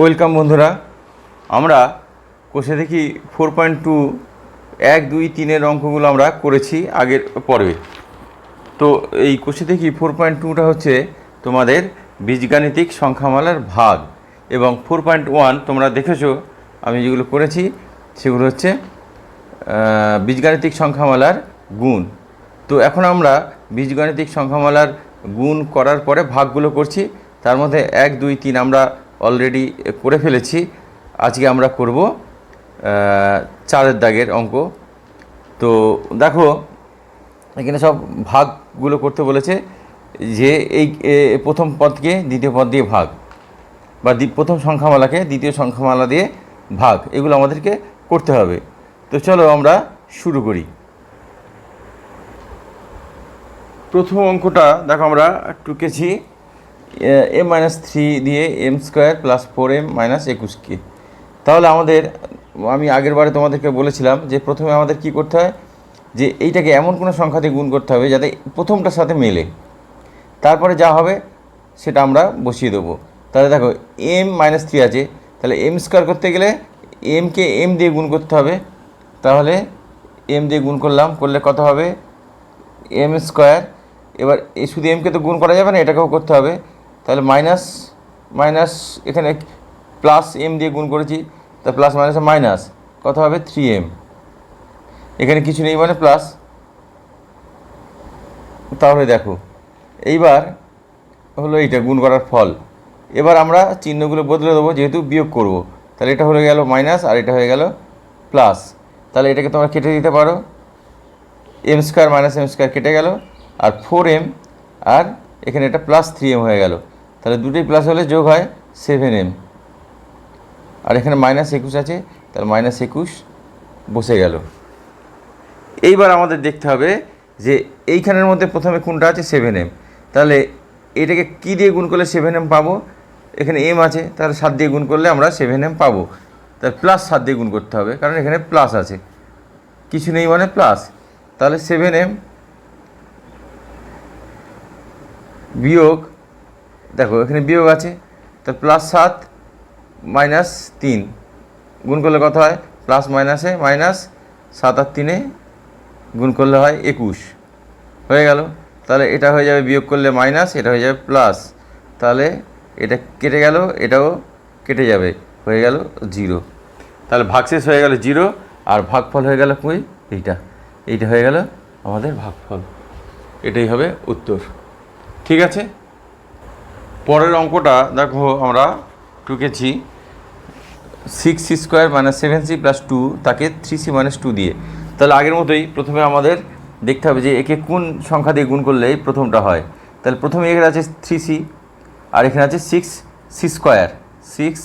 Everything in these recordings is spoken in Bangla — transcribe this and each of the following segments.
ওয়েলকাম বন্ধুরা। আমরা কোষে দেখি ফোর পয়েন্ট টু এক, দুই, তিনের অঙ্কগুলো আমরা করেছি আগের পর্বে। তো এই কোষে দেখি ফোর পয়েন্ট টুটা হচ্ছে তোমাদের বীজগাণিতিক সংখ্যামালার ভাগ এবং ফোর পয়েন্ট ওয়ান তোমরা দেখেছ, আমি যেগুলো করেছি সেগুলো হচ্ছে বীজগাণিতিক সংখ্যামালার গুণ। তো এখন আমরা বীজগাণিতিক সংখ্যামালার গুণ করার পরে ভাগগুলো করছি। তার মধ্যে এক, দুই, তিন আমরা অলরেডি করে ফেলেছি। আজকে আমরা করব চারের দাগের অঙ্ক। তো দেখো, এখানে সব ভাগগুলো করতে বলেছে যে এই প্রথম পদকে দ্বিতীয় পদ দিয়ে ভাগ বা প্রথম সংখ্যামালাকে দ্বিতীয় সংখ্যামালা দিয়ে ভাগ, এগুলো আমাদেরকে করতে হবে। তো চলো আমরা শুরু করি। প্রথম অঙ্কটা দেখো আমরা টুকেছি। এম মাইনাস থ্রি দিয়ে M square plus four M minus একুশকে তাহলে আমাদের, আমি আগের বারে তোমাদেরকে বলেছিলাম যে প্রথমে আমাদের কি করতে হয়? যে এইটাকে এমন কোনো সংখ্যা দিয়ে গুণ করতে হবে যাতে প্রথমটার সাথে মেলে। তারপরে যা হবে সেটা আমরা বসিয়ে দেবো। তাহলে দেখো, এম মাইনাস থ্রি আছে। তাহলে এম স্কোয়ার করতে গেলে এমকে এম দিয়ে গুণ করতে হবে। তাহলে এম দিয়ে গুণ করলাম, করলে কত হবে? M square. এবার শুধু এমকে তো গুণ করা যাবে না, এটাকেও করতে হবে। তাহলে মাইনাস মাইনাস এখানে প্লাস এম দিয়ে গুণ করেছি, তা প্লাস মাইনাসে মাইনাস কত হবে থ্রি এম এখানে কিছু নেই মানে প্লাস তাহলে দেখো, এইবার হলো এইটা গুণ করার ফল। এবার আমরা চিহ্নগুলো বদলে দেবো, যেহেতু বিয়োগ করব। তাহলে এটা হয়ে গেল মাইনাস আর এটা হয়ে গেল প্লাস তাহলে এটাকে তোমরা কেটে দিতে পারো। M square minus M square কেটে গেল, আর ফোর এম আর এখানে এটা প্লাস থ্রি এম হয়ে গেল। তাহলে দুটোই প্লাস হলে যোগ হয় সেভেন এম আর এখানে মাইনাস একুশ আছে, তাহলে মাইনাস একুশ বসে গেল। এইবার আমাদের দেখতে হবে যে এইখানের মধ্যে প্রথমে কোনটা আছে সেভেন এম তাহলে এটাকে কী দিয়ে গুণ করলে সেভেন এম পাবো? এখানে এম আছে, তাহলে সাত দিয়ে গুণ করলে আমরা সেভেন এম পাবো। তাহলে প্লাস সাত দিয়ে গুণ করতে হবে, কারণ এখানে প্লাস আছে। কিছু নেই মানে প্লাস তাহলে সেভেন এম বিয়োগ দেখো, এখানে বিয়োগ আছে, তো প্লাস সাত মাইনাস তিন। গুণ করলে কত হয়? প্লাস মাইনাসে মাইনাস সাত আর তিনে গুণ করলে হয় একুশ। হয়ে গেল। তাহলে এটা হয়ে যাবে বিয়োগ করলে মাইনাস এটা হয়ে যাবে প্লাস তাহলে এটা কেটে গেল, এটাও কেটে যাবে। হয়ে গেল জিরো তাহলে ভাগশেষ হয়ে গেল জিরো আর ভাগফল হয়ে গেল কই এইটা। এইটা হয়ে গেল আমাদের ভাগফল। এটাই হবে উত্তর। ঠিক আছে? পরের অঙ্কটা দেখো আমরা টুকেছি six C square minus seven C plus two তাকে থ্রি সি মাইনাস টু দিয়ে। তাহলে আগের মতোই প্রথমে আমাদের দেখতে হবে যে একে কোন সংখ্যা দিয়ে গুণ করলে প্রথমটা হয়। তাহলে প্রথমে এখানে আছে থ্রি সি আর এখানে আছে six C square six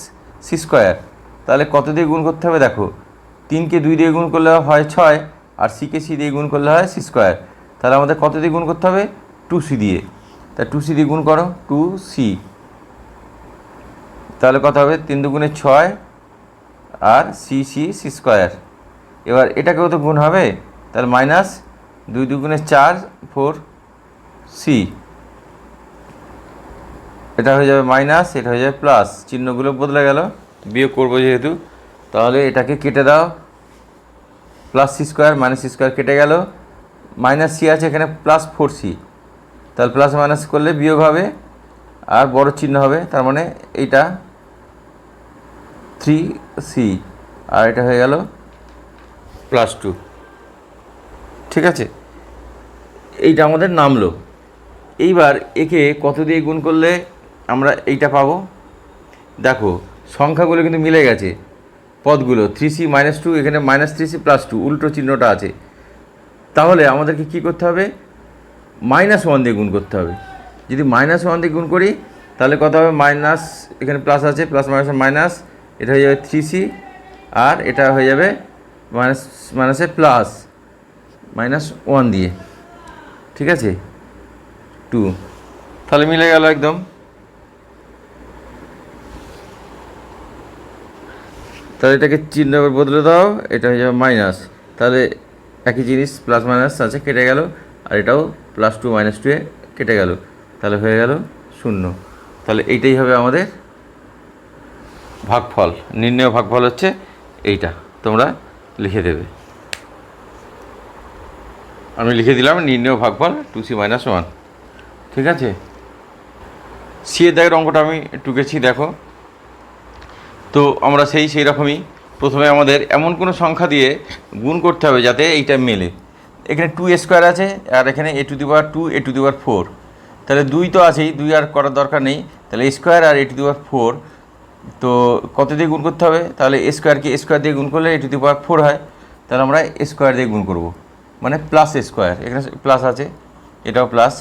C square তাহলে কত দিয়ে গুণ করতে হবে দেখো? তিনকে দুই দিয়ে গুণ করলে হয় ছয় আর সিকে সি দিয়ে গুণ করলে হয় সি স্কোয়ার তাহলে আমাদের কত দিয়ে গুণ করতে হবে? টু সি দিয়ে। তা টু সি দিয়ে গুণ করো টু সি তাহলে কত হবে? তিন দুগুণে ছয় আর সি সি সি স্কোয়ার এবার এটাকেও তো গুণ হবে, তাহলে মাইনাস দুই দুগুণে চার ফোর সি এটা হয়ে যাবে মাইনাস এটা হয়ে যাবে প্লাস চিহ্নগুলো বদলে গেল, বিয়োগ করব যেহেতু। তাহলে এটাকে কেটে দাও। Plus C square minus C square কেটে গেল। মাইনাস সি আছে এখানে প্লাস ফোর সি তাহলে প্লাস মাইনাস করলে বিয়োগ হবে আর বড় চিহ্ন হবে, তার মানে এইটা থ্রি সি আর এটা হয়ে গেল প্লাস টু ঠিক আছে? এইটা আমাদের নামলো। এইবার একে কত দিয়ে গুণ করলে আমরা এইটা পাবো? দেখো, সংখ্যাগুলো কিন্তু মিলে গেছে। পদগুলো থ্রি সি মাইনাস টু এখানে minus three C plus two উল্টো চিহ্নটা আছে। তাহলে আমাদেরকে কি করতে হবে? মাইনাস ওয়ান দিয়ে গুণ করতে হবে। যদি মাইনাস ওয়ান দিয়ে গুণ করি, তাহলে কত হবে? মাইনাস এখানে প্লাস আছে প্লাস মাইনাস মাইনাস এটা হয়ে যাবে থ্রি সি আর এটা হয়ে যাবে মাইনাস মাইনাসে প্লাস মাইনাস ওয়ান দিয়ে। ঠিক আছে? টু তাহলে মিলে গেল একদম। তাহলে এটাকে চিহ্ন বদলে দাও, এটা হয়ে যাবে মাইনাস তাহলে একই জিনিস প্লাস মাইনাস আছে, কেটে গেল, আর এটাও প্লাস টু মাইনাস টু এ কেটে গেল। তাহলে হয়ে গেল শূন্য। তাহলে এইটাই হবে আমাদের ভাগফল। নির্ণয় ভাগফল হচ্ছে এইটা। তোমরা লিখে দেবে। আমি লিখে দিলাম নির্ণয় ভাগফল টু সি মাইনাস ওয়ান ঠিক আছে? সি এর দাগের অঙ্কটা আমি টুকেছি, দেখো। তো আমরা সেই সেই রকমই প্রথমে আমাদের এমন কোনো সংখ্যা দিয়ে গুণ করতে হবে যাতে এইটা মেলে। এখানে টু স্কোয়ার আছে, আর এখানে A to the power two A to the power four তাহলে দুই তো আছেই, দুই আর করার দরকার নেই। তাহলে square R A to the power four তো কত দিয়ে গুণ করতে হবে? তাহলে স্কোয়ারকে স্কোয়ার দিয়ে গুণ করলে এ টু দি পাওয়ার ফোর হয়। তাহলে আমরা স্কোয়ার দিয়ে গুণ করব। মানে প্লাস স্কোয়ার এখানে প্লাস আছে, এটাও প্লাস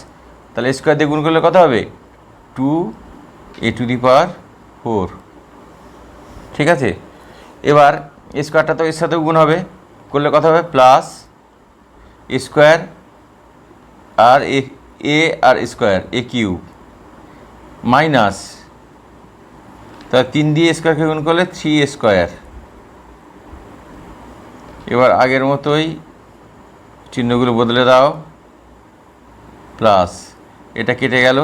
তাহলে স্কোয়ার দিয়ে গুণ করলে কত হবে? Two A to the power four ঠিক আছে? এবার স্কোয়ারটা তো এর সাথেও গুণ হবে। করলে কত হবে? প্লাস স্কোয়ার আর এ আর স্কোয়ার, এ কিউব, মাইনাস তা তিন দিয়ে স্কোয়ারকে গুণ করলে থ্রি স্কোয়ার। এবার আগের মতোই চিহ্নগুলো বদলে দাও, প্লাস এটা কেটে গেল।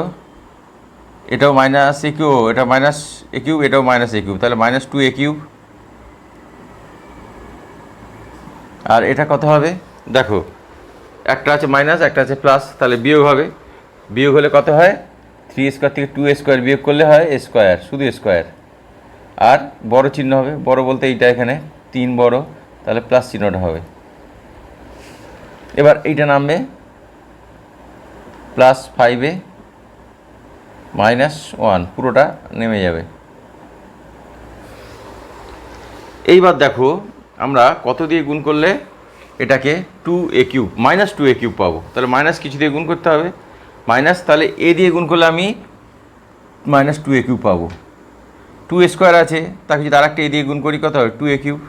এটাও মাইনাস এ কিউ এটা মাইনাস এ কিউব, এটাও মাইনাস এ কিউব, তাহলে মাইনাস টু এ কিউব। আর এটা কত হবে? দেখো একটা আছে মাইনাস একটা আছে প্লাস তাহলে বিয়োগ হবে। বিয়োগ হলে কত হয়? থ্রি স্কোয়ার থেকে টু স্কোয়ার বিয়োগ করলে হয় স্কোয়ার শুধু স্কোয়ার আর বড় চিহ্ন হবে, বড় বলতে এইটা এখানে, তিন বড়, তাহলে প্লাস চিহ্নটা হবে। এবার এইটা নামবে প্লাস ফাইভে মাইনাস ওয়ান পুরোটা নেমে যাবে। এইবার দেখো, আমরা কত দিয়ে গুণ করলে এটাকে two A cube minus two A cube পাবো। তাহলে মাইনাস কিছু দিয়ে গুণ করতে হবে। মাইনাস তাহলে এ দিয়ে গুণ করলে আমি মাইনাস টু এ কিউব পাবো। টু এ স্কোয়ার আছে, তাকে যদি আরেকটা এ দিয়ে গুণ করি, কত হবে? Two A cube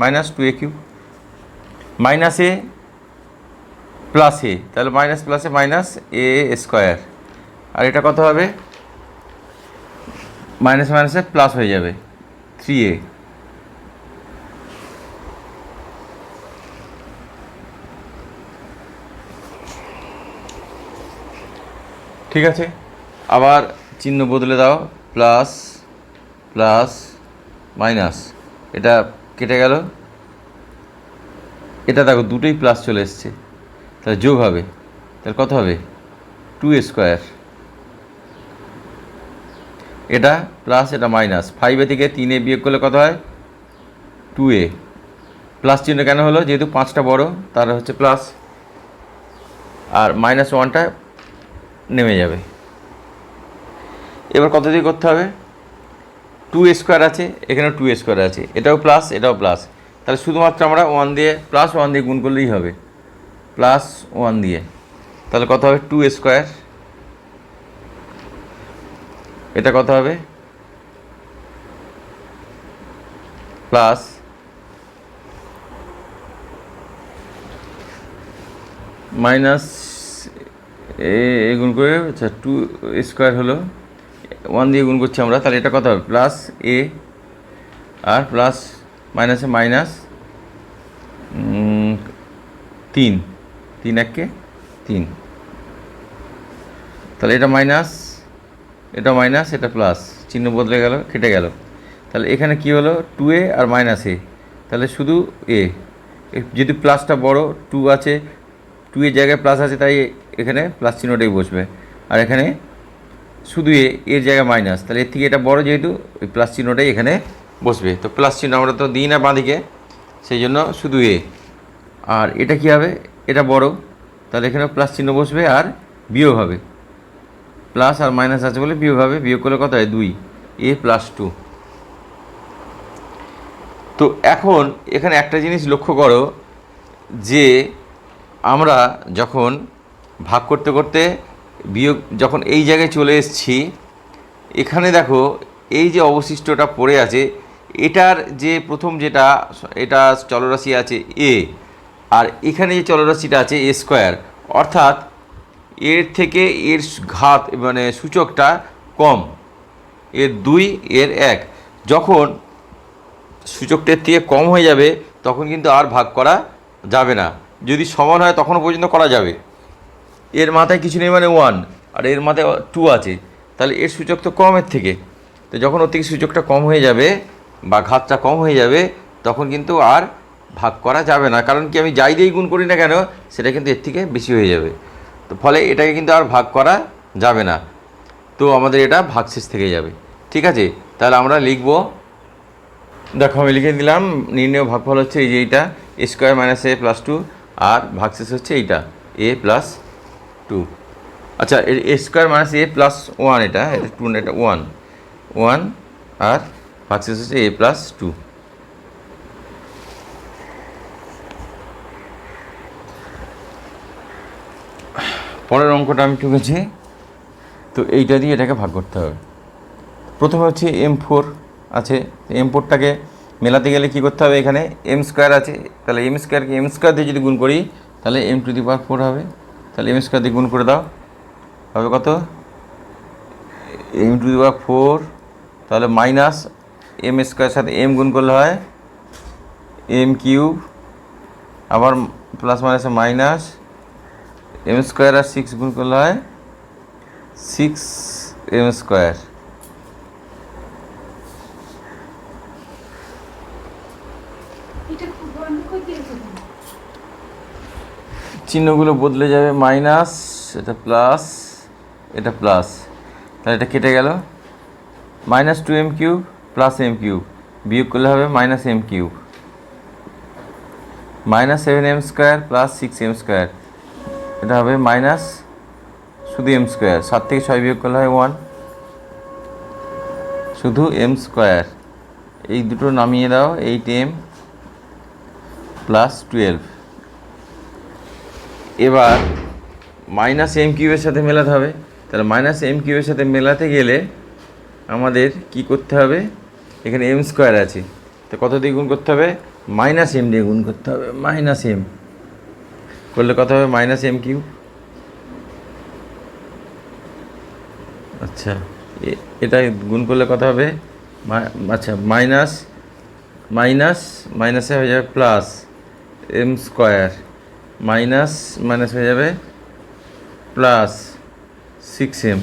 minus two A cube মাইনাসে প্লাস এ তাহলে মাইনাস প্লাসে মাইনাস এ স্কোয়ার আর এটা কত হবে? মাইনাস মাইনাসে প্লাস হয়ে যাবে থ্রি এ ঠিক আছে? আবার চিহ্ন বদলে দাও প্লাস প্লাস মাইনাস এটা কেটে গেল। এটা দেখো, দুটোই প্লাস চলে এসছে। তাহলে যোগ হবে। তাহলে কত হবে? টু স্কোয়ার এটা প্লাস এটা মাইনাস ফাইভে থেকে তিনে বিয়োগ করলে কত হয়? টু এ প্লাস চিহ্ন কেন হলো? যেহেতু পাঁচটা বড়, তার হচ্ছে প্লাস আর মাইনাস ওয়ানটা নেমে যাবে। এবার কত দিয়ে করতে হবে? টু স্কোয়ার আছে এখানে টু স্কোয়ার আছে। এটাও প্লাস এটাও প্লাস তাহলে শুধুমাত্র আমরা ওয়ান দিয়ে প্লাস ওয়ান দিয়ে গুণ করলেই হবে। প্লাস ওয়ান দিয়ে। তাহলে কত হবে? টু স্কোয়ার এটা কত হবে? প্লাস মাইনাস এ গুণ করে আচ্ছা টু স্কোয়ার হলো। ওয়ান দিয়ে গুণ করছি আমরা, তাহলে এটা কত হবে? প্লাস এ আর প্লাস মাইনাসে মাইনাস তিন। তিন এককে তিন। তাহলে এটা মাইনাস এটা মাইনাস এটা প্লাস চিহ্ন বদলে গেল, কেটে গেল। তাহলে এখানে কি হলো? টু এ আর মাইনাস এ তাহলে শুধু এ, যদি প্লাসটা বড় টু আছে টু এর জায়গায় প্লাস আছে, তাই এখানে প্লাস চিহ্নটাই বসবে। আর এখানে শুধু এ, এর জায়গায় মাইনাস তাহলে এর থেকে এটা বড় যেহেতু, ওই প্লাস চিহ্নটাই এখানে বসবে। তো প্লাস চিহ্ন আমরা তো দিই না বাঁদিকে, সেই জন্য শুধু এ। আর এটা কি হবে? এটা বড়। তাহলে এখানে প্লাস চিহ্ন বসবে আর বিয়োগ হবে। প্লাস আর মাইনাস আছে বলে বিয়োগ হবে। বিয়োগ করলে কত হয়? দুই। এ প্লাস টু তো এখন এখানে একটা জিনিস লক্ষ্য করো, যে আমরা যখন ভাগ করতে করতে বিয়োগ যখন এই জায়গায় চলে এসেছি, এখানে দেখো এই যে অবশিষ্টটা পড়ে আছে, এটার যে প্রথম যেটা, এটা চলরাশি আছে এ আর এখানে যে চলরাশিটা আছে এ স্কোয়ার অর্থাৎ এর থেকে এর ঘাত মানে সূচকটা কম, এর দুই, এর এক। যখন সূচকটার থেকে কম হয়ে যাবে, তখন কিন্তু আর ভাগ করা যাবে না। যদি সমান হয় তখনও পর্যন্ত করা যাবে। এর মাথায় কিছু নেই মানে ওয়ান আর এর মাথায় টু আছে। তাহলে এর সূচক তো কমের থেকে। তো যখন ওর থেকে সূচকটা কম হয়ে যাবে বা ঘাতটা কম হয়ে যাবে, তখন কিন্তু আর ভাগ করা যাবে না। কারণ কি আমি যাই দিয়েই গুণ করি না কেন, সেটা কিন্তু এর থেকে বেশি হয়ে যাবে। তো ফলে এটাকে কিন্তু আর ভাগ করা যাবে না। তো আমাদের এটা ভাগশেষ থেকে যাবে। ঠিক আছে? তাহলে আমরা লিখব, দেখো আমি লিখে দিলাম, নির্ণয় ভাগফল হচ্ছে এই যে এইটা square minus A plus two আর ভাগশেষ হচ্ছে এইটা এ প্লাস টু আচ্ছা A square minus A plus one এটা এটা টু এটা ওয়ান ওয়ান আর ভাগশেষ হচ্ছে এ প্লাস টু পরের অঙ্কটা আমি টুকেছি তো এইটা দিয়ে এটাকে ভাগ করতে হবে। প্রথমে হচ্ছে এম ফোর আছে এম ফোরটাকে মেলাতে গেলে কী করতে হবে এখানে? এম স্কোয়ার আছে। তাহলে এম স্কোয়ারকে এম স্কোয়ার দিয়ে যদি গুণ করি, তাহলে M to the power four হবে। তাহলে এম স্কোয়ার দিয়ে গুণ করে দাও। হবে কত? M to the power four তাহলে মাইনাস এম স্কোয়ার সাথে এম গুণ করলে হয় এম কিউব আবার প্লাস মাইনাসে মাইনাস এম স্কোয়ার আর সিক্স গুণ করলে হয় সিক্স এম স্কোয়ার এটা খুব বন্ধ করে দিয়েছে কেন? চিহ্নগুলো বদলে যাবে, মাইনাস, এটা প্লাস এটা প্লাস তাহলে এটা কেটে গেল। Minus two M cube plus M cube বিয়োগ করলে হবে minus M cube minus seven M square plus six M square এটা হবে মাইনাস শুধু এম স্কোয়ার সাত থেকে ছয় বিয়োগ করলে হয় ওয়ান শুধু এম স্কোয়ার এই দুটো নামিয়ে দাও এইট এম প্লাস টুয়েলভ এবার মাইনাস এম কিউবের সাথে মেলাতে হবে। তাহলে মাইনাস এম কিউবের সাথে মেলাতে গেলে আমাদের কি করতে হবে? এখানে এম স্কোয়ার আছে। তো কত দিয়ে গুণ করতে হবে? মাইনাস এম দিয়ে গুণ করতে হবে। মাইনাস এম করলে কত হবে? মাইনাস এম কিউ আচ্ছা এটা গুণ করলে কত হবে? আচ্ছা মাইনাস মাইনাস মাইনাসে হয়ে যাবে plus M square minus minus হয়ে যাবে প্লাস সিক্স এম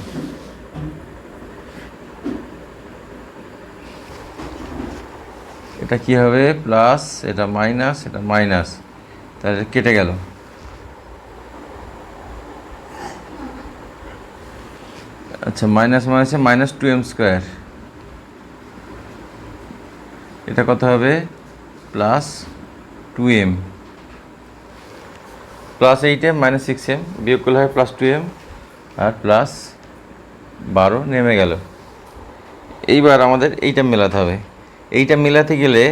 এটা কি হবে? প্লাস, এটা মাইনাস এটা মাইনাস। তাহলে কেটে গেল। আচ্ছা মাইনাস মাইনাসে মাইনাস টু এম স্কোয়ার এটা কত হবে? Plus two M plus eight M minus six M বিয়োগ করলে হয় প্লাস টু এম আর প্লাস বারো নেমে গেল। এইবার আমাদের এইটা মেলাতে হবে। এইটা মেলাতে গেলে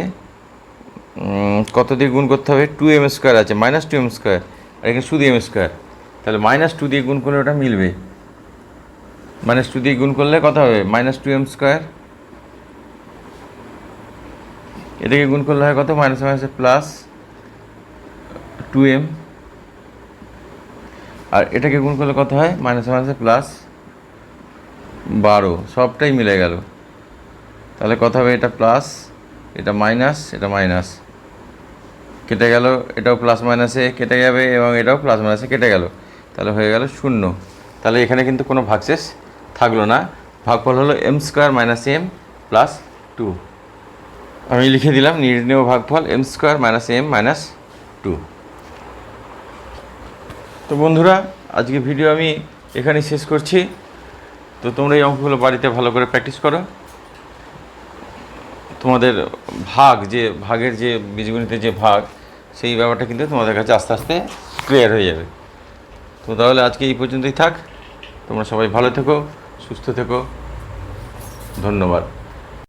কত দিয়ে গুণ করতে হবে? টু এম স্কোয়ার আছে মাইনাস টু এম স্কোয়ার আর এখানে শুধু এম স্কোয়ার তাহলে মাইনাস টু দিয়ে গুণ করলে ওটা মিলবে। মাইনাস টু দিয়ে গুণ করলে কত হবে? মাইনাস টু এম স্কোয়ার এটাকে গুণ করলে হয় কত? মাইনাস মাইনাসে প্লাস টু এম আর এটাকে গুণ করলে কত হয়? মাইনাস মাইনাসে প্লাস বারো। সবটাই মিলে গেল। তাহলে কত হবে? এটা প্লাস এটা মাইনাস এটা মাইনাস কেটে গেল, এটাও প্লাস মাইনাসে কেটে যাবে এবং এটাও প্লাস মাইনাসে কেটে গেল। তাহলে হয়ে গেল শূন্য। তাহলে এখানে কিন্তু কোনো ভাগশেষ থাকল না। ভাগফল হলো M square minus M plus two আমি লিখে দিলাম, নির্ণেয় ভাগফল M square minus M minus two তো বন্ধুরা, আজকে ভিডিও আমি এখানেই শেষ করছি। তো তোমরা এই অঙ্কগুলো বাড়িতে ভালো করে প্র্যাকটিস করো। তোমাদের ভাগ যে, ভাগের যে বীজগণিতের যে ভাগ, সেই ব্যাপারটা কিন্তু তোমাদের কাছে আস্তে আস্তে ক্লিয়ার হয়ে যাবে। তো তাহলে আজকে এই পর্যন্তই থাক। তোমরা সবাই ভালো থেকো, সুস্থ থেকো। ধন্যবাদ।